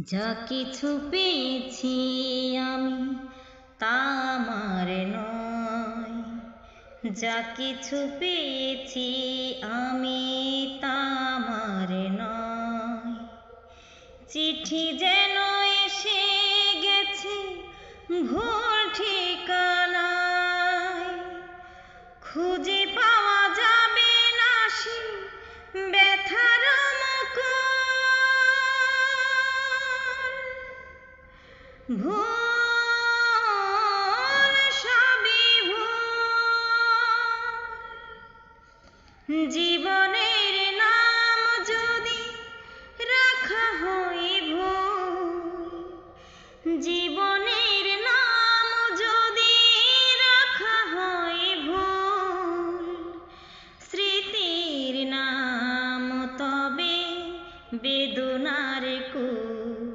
যা কিছু পেয়েছি আমি, তা আমার নয়। যা কিছু পেয়েছি আমি, তা আমার নয়। চিঠি যেন এসে গেছে ভুল ঠিকানায়। খুঁজে পাওয়া যাবে না সে জীবনের নাম যদি রাখা হইব জীবনের নাম যদি রাখা হইব স্মৃতির নাম তবে বেদনার কূপ